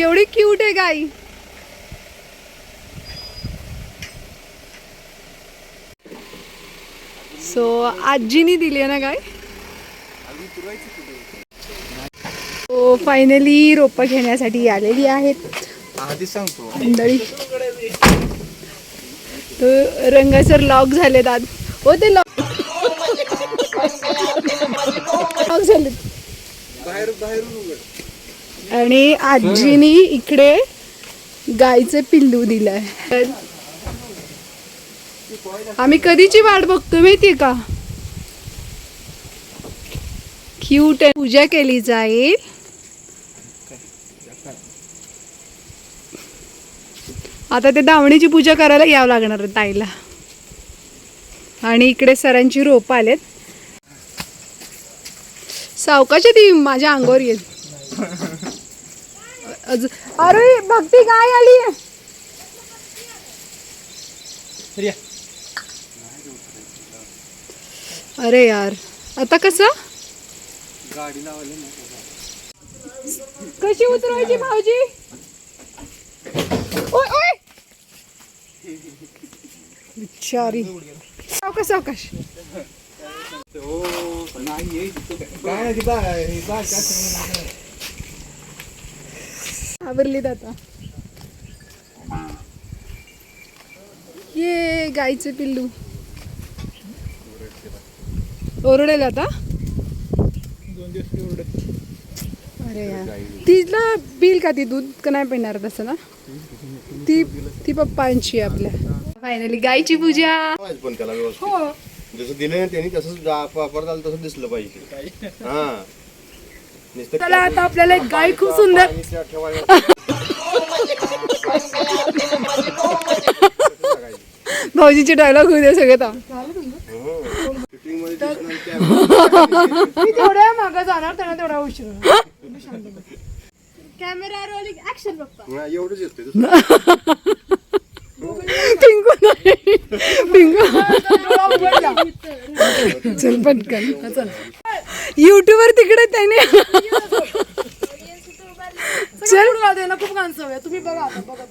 केवढी क्यूट आहे गाई. सो आजीनी दिली आहे ना गाय सो फायनली रोपं घेण्यासाठी आलेली आहेत. आधी सांगतो. मंडळी. रंगासर लॉक झालेत आज. हो ते लॉक लॉक झालेत. बाहेर बाहेरून उघड. आणि आजीनी इकडे गायचे पिल्लू दिलाय. तर आम्ही कधीची वाट बघतो माहितीये का? क्यूट पूजा केली जाईल. आता ते दावणीची पूजा करायला यावं लागणार आहे ताईला. आणि इकडे सरांची रोप आलेत. सावकाच्या ती माझ्या अंगावर येईल. अरे भक्ती काय आली? अरे यार आता कसं? गाडी लावली कशी उतरवायची भाऊजी? ओय ओय! बिचारी. सावकाश सावकाश. हो नाही काय आहे ती बाग आहे ही बाग काय आवरली आता. ये गाईचे पिल्लू. ओरडेल आता? दोन दिवस एवढं अरे यार. तिला बिल का ती दूध? का नाही पिणार तसं ना? ती ती पप्पांची आपल्या. फायनली गायची पूजा. पाहिजे पण त्याला व्यवस्थित हो. जसं दिलं त्यांनी तसंच जा- वापर झालं तसं दिसलं पाहिजे. हा. चला आता आपल्याला एक गाय खूप सुंदर भाऊजीचे डायलॉग होऊ दे सगळे तेवढ्या मागं जाणार त्यांना तेवढा उशीर कॅमेरा रोलिंग ऍक्शन बघता हा, एवढंच येतंय दुसरं. पिंकू नाही. पिंकू चल पटकन. चल. युट्यूबवर तिकडे त्याने. चल. खूप सवय आहे. तुम्ही बघा आता बघा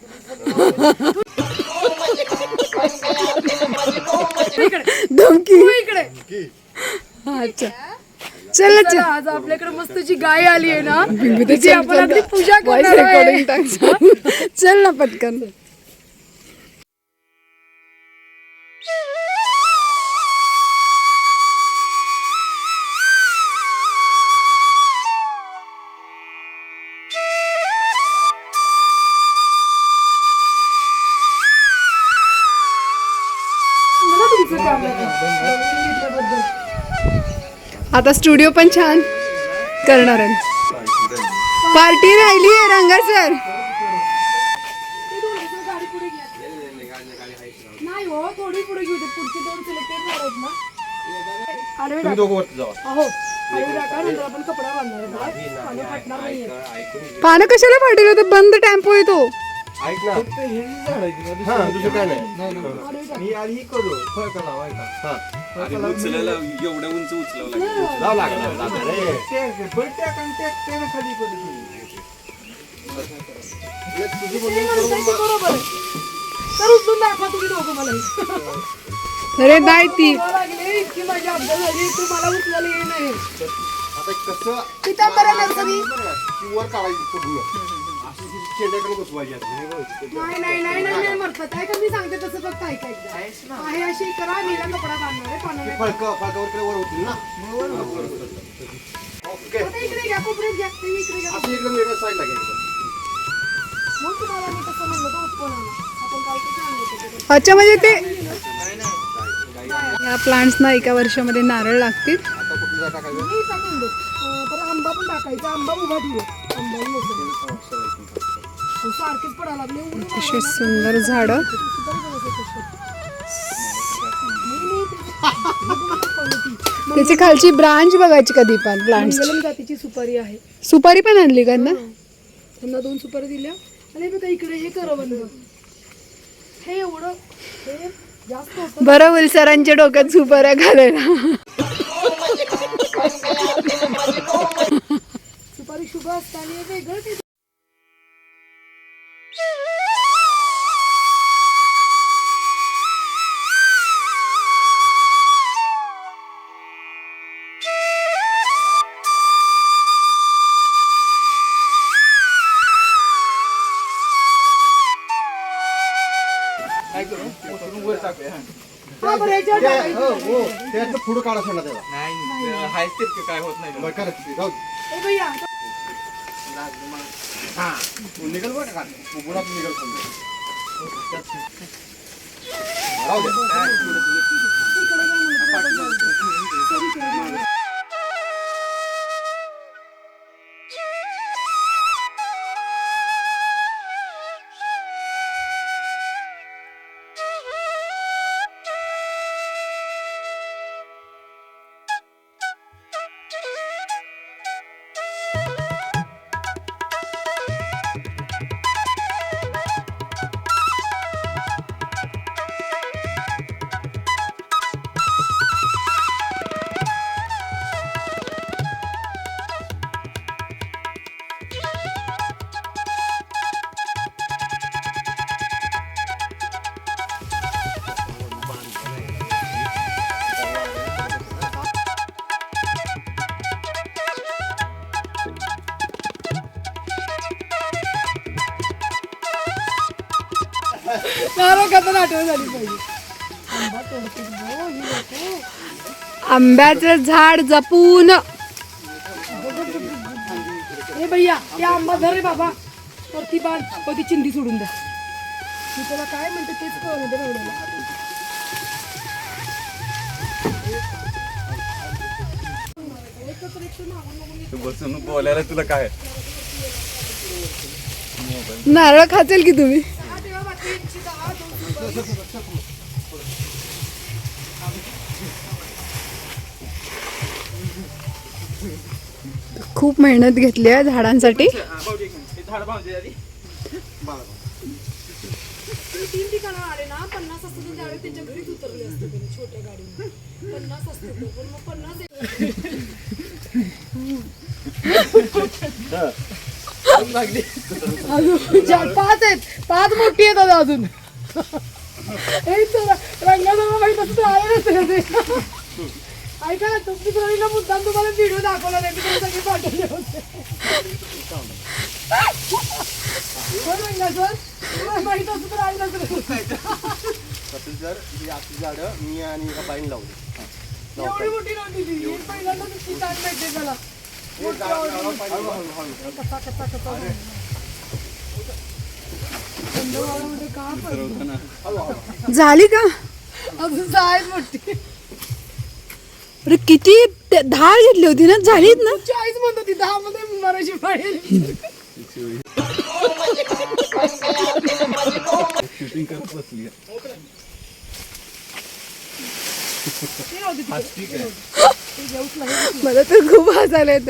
धमकी. इकडे अच्छा. चल चला, आज आपल्याकडे मस्त जी गाय आली आहे ना तिची आपण आपली. पूजा करणार. चल ना पटकन. आता स्टुडिओ पण छान करणार आहे. पार्टी राहिली आहे रंगा सर. नाही हो पानं कशाला पाटील होतं बंद टेम्पो येतो ऐक ना. हा उचलायला एवढं उंच उचलावं लागेल. लागला लागला रे बरोबर आहे. तर उचलून दाखवा तुम्ही दोघं मला. अरे नाही ती. बोलावं लागले इतकी माझी अपघात झाली तू मला उचलायला येई नाही. आता कसं पितांबऱ्या नर्सरी. ती वर काढायची पूर्ण अशी चेंड्याकडे बसवायची आता. बघ. नाही नाही नाही नाही नाही मरतात काय का? मी सांगते तसं फक्त ऐका एकदा. आहे अशी करा नीला कपडा बांधणार आहे पाण्याने फळकं फळकावर कडे वर होतील ना? ओके. आता इकडे घ्या कोपऱ्यात घ्या तुम्ही इकडे घ्या. असं एकदम वेगळ्या साईडला घ्यायचं मग तुम्हाला मी तसं म्हणलं तर उत्पन्न आलं. आपण काय कसं आणलं होतं ते? अच्छा म्हणजे ते या प्लांट्सना एका वर्षामध्ये नारळ लागतील. मी परत आंबा पण टाकायचा आंबा उभा ठेवू अशी सुंदर झाडं. त्याची खालची ब्रांच बघायची कधी पण प्लांट्स मंगलम जातीची सुपारी आहे. सुपारी पण आणली का ना त्यांना दोन सुपारी दिल्या. आणि बघा इकडे हे करवंद. हे एवढं हे जास्त बरं होईल सरांच्या डोक्यात सुपाऱ्या घालायला. hastaneye ve götürdü. पुढं काढा सांगा त्याला नाही हायच तितकं काय होत नाही बरं करा जाऊ दे भैया हा निघल बरं का बुडात निघल समजा राहू दे नारळ खाताना आठवण झाली पाहिजे. ही. आंब्याचं झाड जपून. ए भैया या आंबा धर रे बाबा. वरती बांध पण ती चिंधी सोडून द्या मी त्याला काय म्हणते तेच ते एवढ्याला तू बसून बोलायला तुला काय? नारळ खाचेल की तुम्ही? खूप मेहनत घेतली आहे झाडांसाठी. तीन ठिकाणं आले ना पन्नास त्यावेळी त्यांच्या घरीच उतरले असते छोट्या गाडीने. पन्नास असते तर पण मग पन्नास अजून चार- पाच आहेत पाच मोठी आहेत आता अजून रंगाचा माहीत असं आले नसते ऐका ना तुमची प्रवीणला मुद्दाम तुम्हाला व्हिडिओ दाखवला नाही तुम्ही सगळे पाठवले होते हो रंगासर माहीत असं तर आले नसते तसं जर ही आपली झाडं मी आणि एका बाईने लावली एवढी मोठी नव्हती ती. पहिल्यांदा तुमची छान माहिती मला कसा कसा कसा? झाली का? अजून जायच मोठी अरे किती दहा घेतली होती ना? झालीत ना? चाळीस म्हणत होती दहा मध्ये मराठी पाडेल शूटिंग करत बसली मला तर खूप हसायला येत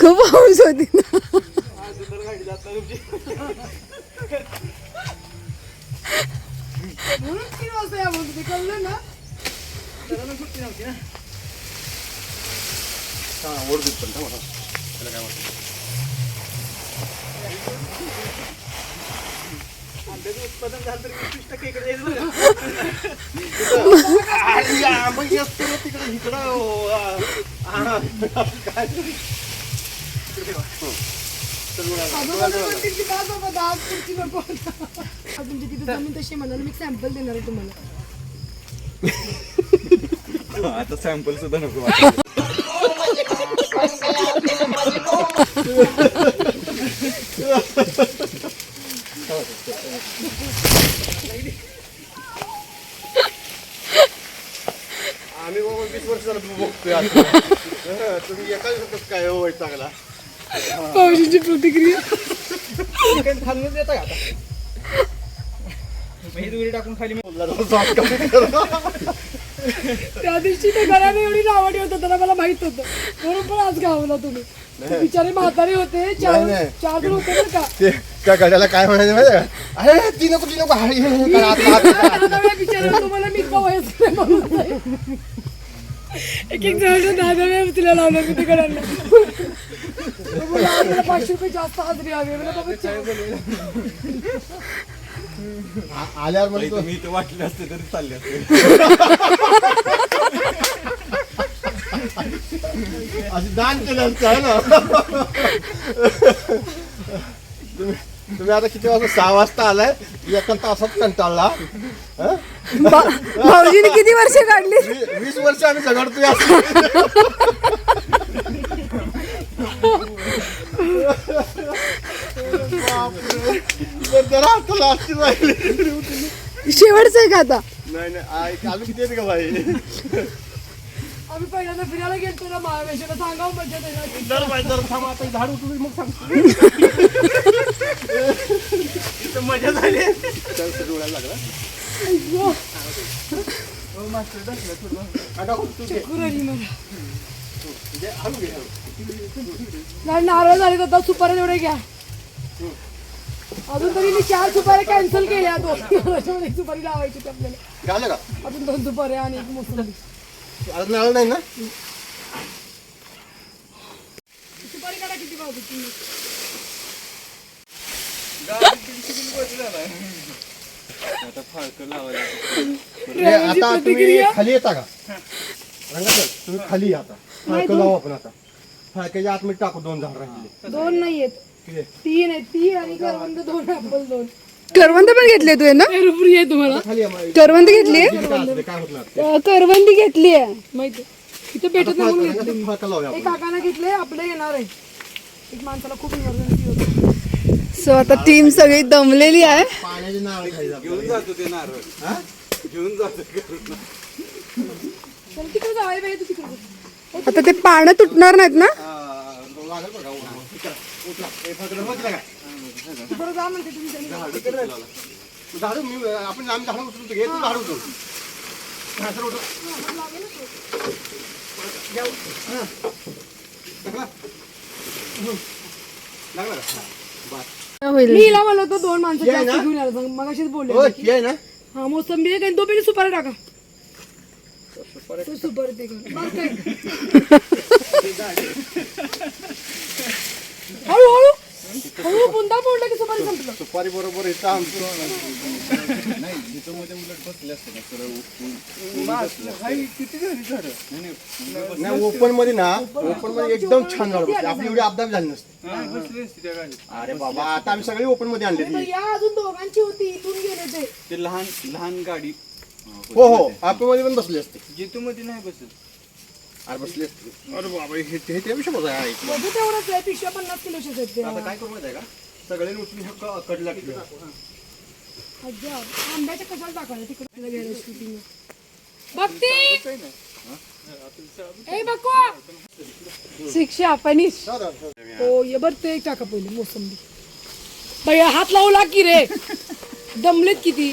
खूप हौस होती ना. म्हणून ओढ देत पण त्याला काय वाटतं? आंब्याचं उत्पादन झालं तर वीस टक्के इकडे यायचं बरं का? अरे, आंबा जास्त ना तिकडे इकडं हो, आ, काय तरी. की का बाबा दहा खुर्ची नको तुमची तिथे जमीन तशी म्हणाल मी सॅम्पल देणार आहे तुम्हाला आता सॅम्पल सुद्धा नको वाटत. आम्ही बाबा वीस वर्ष झालं बघतोय आता. हं, तुम्ही एका दिवसातच काय हो वाईट चांगला? पावशीची प्रतिक्रिया. काही खालूनच येतं का आता? टाकून खाली. त्या दिवशी ते घराने एवढी नावाडी होतं त्याला मला माहीत होतं. म्हणून पण आज गावला तुम्ही. ते बिचारे म्हातारे होते चार नाही, नाही. चार जण होते बरं का? ते त्या गड्याला काय म्हणायचं माहिती आहे का? अरे ती नको ती नको. हे, हे, करा, आता, आता, आता. आता मी बिचारे तुम्हाला मी म्हणून नाही. एक एक जण वेळा तिला लावलं मी तिकडे. पाचशे रुपये जास्त हाजरी हवी. बाबा चार- आ- आल्यावर म्हणतो तुम्ही इथं वाटले असते तरी चालले असते. अशी दान केलं असतं है ना तुम्ही तुम्ही आता किती वाजता सहा वाजता आलाय एका तासात कंटाळला हं? भाऊजीने किती वर्ष काढली वी- वीस वर्ष आम्ही झगडतोय असं. बापरे. बरं, जरा आता राहिली. शेवटचं आहे का आता नाही नाही आ- अजून किती येते का बाई आम्ही पहिल्यांदा फिरायला ना महाबळेश्वरला. सांगावं थांब आता हे झाड मग सांग इथं मजा झाली चल, सुरू व्हायला लागला आता तू घे. कुरळी मला घे, हळू घे, हळू. नाही नारळ झाले तर सुपाऱ्या एवढे घ्या. अजून तरी मी चार सुपाऱ्या कॅन्सल केल्या. दोन सुपारी लावायची होती आपल्याला झालं का? अजून दोन सुपाऱ्या आणि एक मोसंबी. आलं नाही ना? सुपारी काढा किती पावते तुम्ही आता फाळकं लावायला आता तुम्ही खाली येता का? रंगा सर तुम्ही खाली या आता. फाळकं लावू आपण आता. फाळक्याच्या आतमध्ये टाकू दोन झाड राहिले दोन नाही आहेत? तीन आहेत तीन आणि दोन दोन. करवंद पण घेतली तू ना रुपरी आहे तुम्हाला. करवंद घेतली. करवंदी घेतली आहे. माहिती इथे भेटत नाही म्हणून घेतली. काकांना घेतले आपले येणार आहे. एक माणसाला खूप इमर्जन्सी होती. सो आता टीम सगळी दमलेली आहे. घेऊन जातो ते नारळ. घेऊन जातो तिकडे तिकडे आता ते पानं तुटणार नाहीत ना? बरं जा म्हणते तुम्ही त्यांनी. झाडू मी आपण आम्ही झाडू उचलतो घे तू झाडू उचल हा, सर, उचल. घ्या, हा. लागला? हं. लागला का? हा. बस. होईल मी हिला म्हणलं होतं दोन माणसं आहे जास्त ना? घेऊन यायला सांग मगाशीच बोलले होय, हे आहे ना हा मोसंबी आहे दोन पैकी सुपारी टाका तो सुपारी ते कर. बस काय? हळू हळू बुंदा बोलला की सुपारी संपलं. सुपारी बरोबर इथं आमचं. नाही ओपनमध्ये ना ओपनमध्ये एकदम छान झाड बसते आपली एवढी अपघात झाली नसते. अरे बाबा आता आम्ही सगळी ओपनमध्ये आणली या अजून दोघांची होती इथून गेले ते. ते लहान लहान गाडी. हो हो आपण मध्ये पण बसली असते. जितू मध्ये नाही बसत. अरे बसली असते अरे बाबा हे हे त्यापेक्षा बघा आहे. तेवढंच आहे पिशव्या पन्नास किलोचे आहेत ते आता काय करू माहिती आहे का? सगळे उचलून हे क- कडला ठेवूया. अच्छा आंब्याच्या कशाला टाकायला तिकडे? गेलं ए शिक्षा पनिश. हो ये बर ते एक टाका पहिले मोसंबी. बाई हात लावू लाग की रे. दमलेत किती?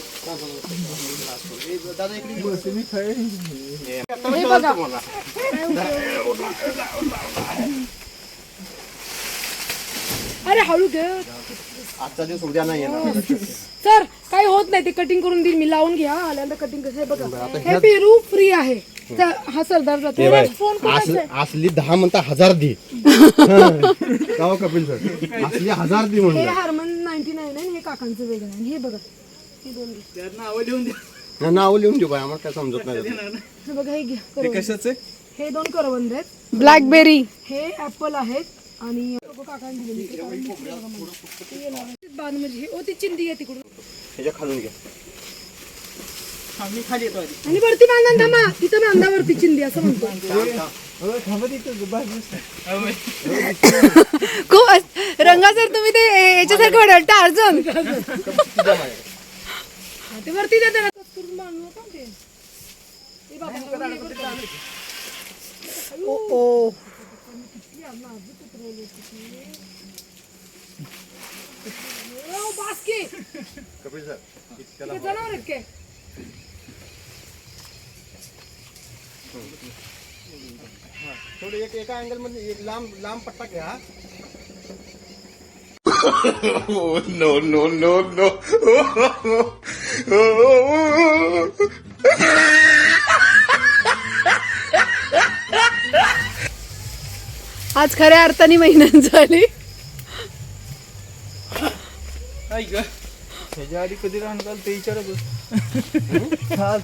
दादा इकडे ये. हे बघा. तुम्हाला. अरे हळू घे आजचा दिवस उद्या नाही येणार. सर काही होत नाही ते कटिंग करून देईल मी. लावून घ्या. आल्यानंतर कटिंग कसं आहे बघा. हे पेरू फ्री आहे. तर हा सरदार जातो फोन असली असली दहा म्हणता हजार दे. गाव कपिल सर. असली हजार दे हे म्हणलं. हार्मन नाईन्टी नाईन आहे आणि हे काकांचं वेगळं आहे. आणि हे बघा. हे दोन घे. ना नाव लिहून देऊ बाय आम्हाला काय समजत नाही त्याचं. हे बघा हे घ्या ते करवंद. कशाच? हे दोन करवंद आहेत. ब्लॅकबेरी हे ऍपल आहेत आणि काकांनी दिलेली ते कारण की बघा मला. ते येणार आहे. बाण म्हणजे हे ओ ती चिंदी आहे तिकडून. ह्याच्या खालून घ्या. आणि वरती बांधा थांबा. तिथं बांधा वरती चिंदी असं म्हणतो. खूप अस- रंगा सर तुम्ही ते याच्यासारखं टार्झन हा, ते वरती देते ना कट करून बांधू नका ते ए बाबा, हळू ये बरं का. ओ ओ ओ, बास की. कपिल सर ते जनावर आहेत काय? थोडं एक एका अँगलमध्ये एक लांब लांब पट्टा घ्या आज खऱ्या अर्थाने मेहनत झाली. ह्याच्या आधी कधी राहणार? ते विचारत आलं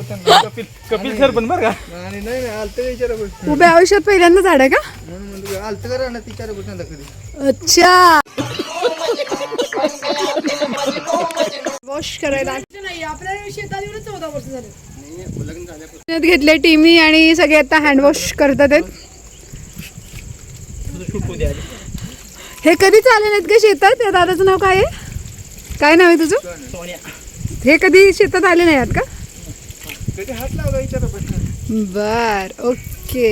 त्यांना कपिल कपिल सर पण बरं का? आणि नाही आलं होत उभ्या आयुष्यात पहिल्यांदा झाड आहे का? म्हणून आलं त्यांना कधी अच्छा. वॉश करायला. नाही आपल्या शेतात येऊन चौदा वर्ष झाले लग्न झाल्यापासून मेहनत घेतले टीमी आणि सगळे आता हँडवॉश करतात आहेत. हे कधी चालले नाहीत का शेतात? त्या दादाचं नाव काय आहे? काय नाव आहे तुझं? हे कधी शेतात आले नाही आहेत का? बरं. बर ओके.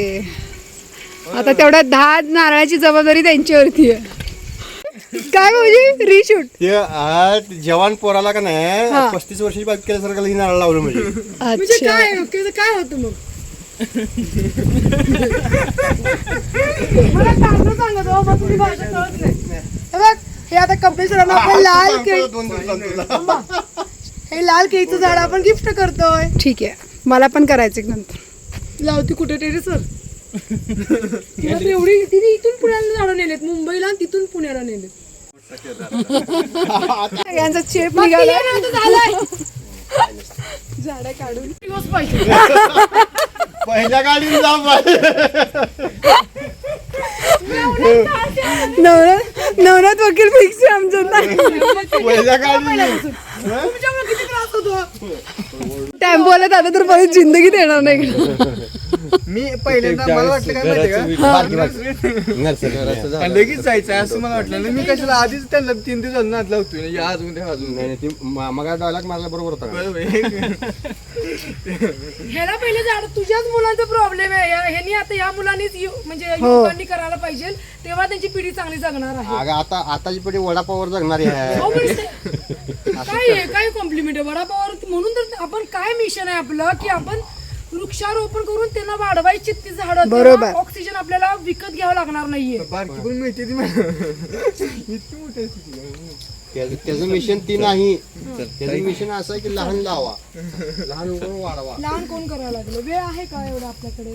आता तेवढ्या दहा नारळाची जबाबदारी त्यांच्यावरती आहे. काय भाऊजी? रिशूट ते आज जवान पोराला का हा. नाही पस्तीस वर्षाची बाब केल्यासारखं ही नारळ लावलं म्हणजे. म्हणजे अच्छा काय काय होतं मग? मला चांगलं सांगत हो, मग तुझी भाषा कळत नाही. हे बघ हे आता कपिल सरांना आपण लाल केळी दोन. हे लाल केळीचं झाड आपण गिफ्ट करतोय. ठीक आहे. मला पण करायचं आहे नंतर. लावती कुठे टेरेसवर तिला तर एवढी तिने इथून पुण्याला झाडं नेलेत मुंबईला आणि तिथून पुण्याला नेलेत. सगळ्यांचा चेप निघाला. झाडं काढून. दिवस पाहिजे. पहिल्या गाडीने जा नवरात नवरात वकील फिक्स आहे आमच्यात पहिल्या गाडीने. तुमच्यामुळे किती त्रास होतो? टेम्पोला दादा तर परत जिंदगीत येणार नाही. मी पहिल्यांदा मला वाटलं काय माहिती का? लगेच जायचं आहे असं मला वाटलं. नाही मी कशाला आधीच त्यांना तीन दिवस नाद लावतोय. ना, आज उद्या आज उद्या नाही नाही, ती मा- मग डायलॉग माझा बरोबर होता. ह्याला पहिले झाड तुझ्याच मुलांचा प्रॉब्लेम आहे. या- ह्यांनी आता या मुलांनीच म्हणजे हो. युवकांनी करायला पाहिजे. तेव्हा त्यांची पिढी चांगली जगणार आहे. आता आताची पिढी वडापावर जगणारी आहे. काय आहे? काय कॉम्प्लिमेंट आहे? वडापावर म्हणून तर आपण काय मिशन आहे आपलं की आपण वृक्षारोपण करून त्यांना वाढवायची ती झाडं बरोबर. तेव्हा ऑक्सिजन आपल्याला विकत घ्यावं लागणार नाहीये. बारकी पण मिळते ती मला. इतकी मोठी असते ती. त्याचं त्याचं मिशन ती नाही. त्याचं मिशन असं आहे की लहान लावा. लहान वाढवा. लहान कोण करायला लागलं? वेळ आहे का एवढा आपल्याकडे?